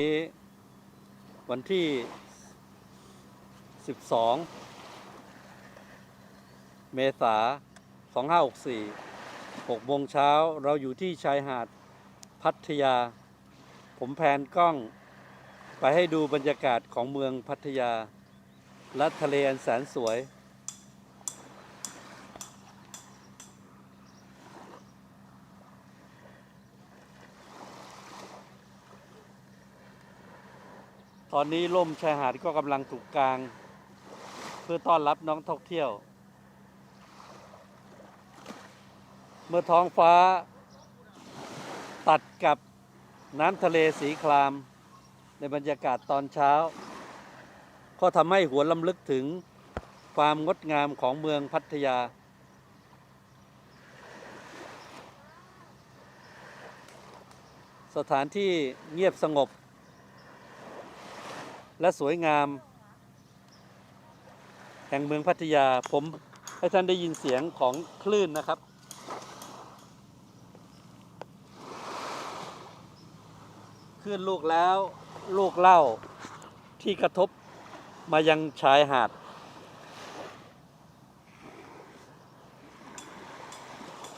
นี้วันที่ 12 เมษา2564 6โมงเช้าเราอยู่ที่ชายหาดพัทยา ผมแพนกล้องไปให้ดูบรรยากาศของเมืองพัทยา และทะเลอันแสนสวย ตอนนี้ล่มชายหาดก็กำลังถูกกลาง เพื่อต้อนรับน้องท่องเที่ยว เมื่อท้องฟ้า ตัดกับน้ำทะเลสีคราม ในบรรยากาศตอนเช้า ก็ทำให้หัวลำลึกถึงความงดงามของเมืองพัทยา สถานที่เงียบสงบ และสวยงาม แห่งเมืองพัทยาผมให้ท่านได้ยินเสียงของคลื่นนะครับ คลื่นลูกแล้วลูกเล่าที่กระทบมายังชายหาด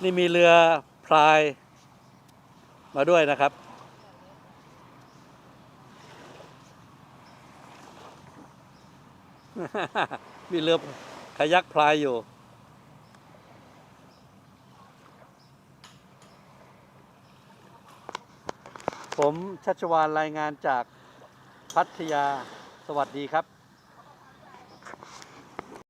นี่มีเรือพรายมาด้วยนะครับ มีเรือคายักพลายอยู่ ผมชัชวานรายงานจากพัทยาสวัสดีครับ